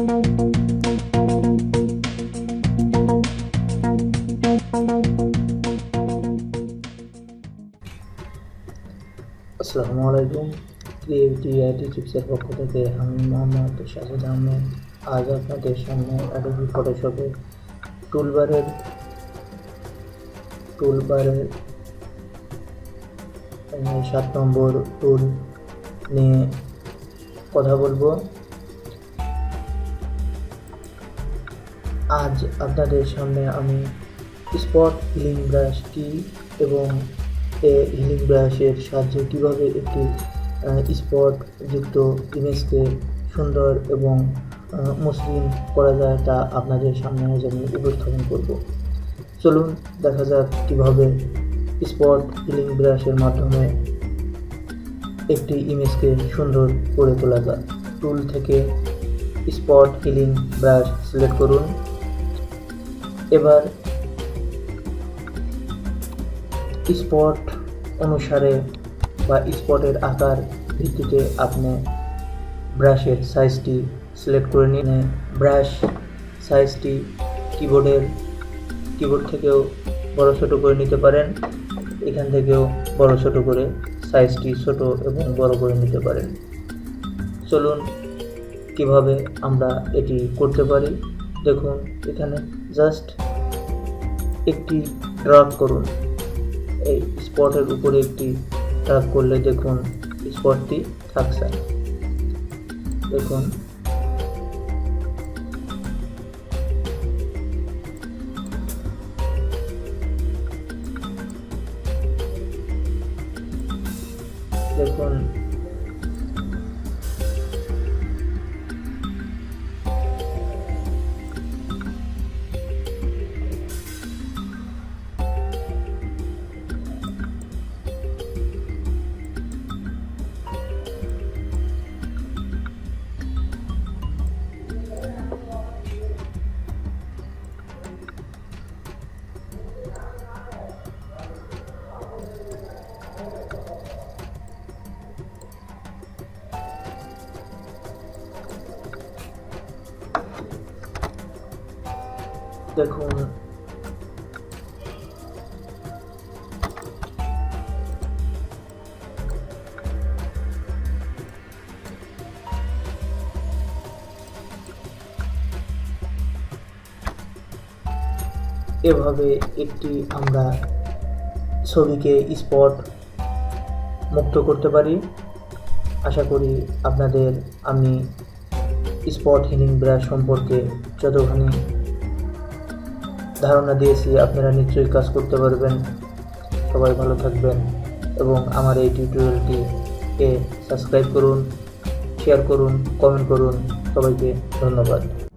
আসসালামু আলাইকুম। Creative IT টিপসের পক্ষ থেকে আমি মোহাম্মদ শাহিদ আহমেদ। আজ আপনাদের সামনে অ্যাডোবি ফটোশপে টুলবারের টুলবারের সাত নম্বর টুল নিয়ে কথা বলব। আজ আপনাদের সামনে আমি স্পট হিলিং ব্রাশ কি এবং এই হিলিং ব্রাশের সাহায্যে কীভাবে একটি স্পট যুক্ত ইমেজকে সুন্দর এবং মসৃণ করা যায় তা আপনাদের সামনে আজ আমি উপস্থাপন করব। চলুন দেখা যাক কীভাবে স্পট হিলিং ব্রাশের মাধ্যমে একটি ইমেজকে সুন্দর করে তোলা যায়। টুল থেকে স্পট হিলিং ব্রাশ সিলেক্ট করুন। এবার স্পট অনুসারে বা স্পটের আকার ভিত্তিতে আপনি ব্রাশের সাইজটি সিলেক্ট করে নিন। ব্রাশ সাইজটি কিবোর্ডের কিবোর্ড থেকেও বড় ছোট করে নিতে পারেন। এখান থেকেও বড় ছোট করে সাইজটি ছোট এবং বড় করে নিতে পারেন। চলুন কীভাবে আমরা এটি করতে পারি। দেখুন, এখানে জাস্ট একটি ড্রপ করুন। এই স্পটের উপরে একটি ট্যাপ করলে দেখুন স্পটটি থাকছে। দেখুন। দেখুন। দেখুন। এভাবে একটি আমরা ছবিকে স্পট মুক্ত করতে পারি। আশা করি আপনাদের আমি স্পট হিলিং ব্রাশ সম্পর্কে যতখানি ধারণা দিয়েছি, আপনারা নিশ্চয়ই কাজ করতে পারবেন। সবাই ভালো থাকবেন এবং আমার এই টিউটোরিয়ালটিকে সাবস্ক্রাইব করুন, শেয়ার করুন, কমেন্ট করুন। সবাইকে ধন্যবাদ।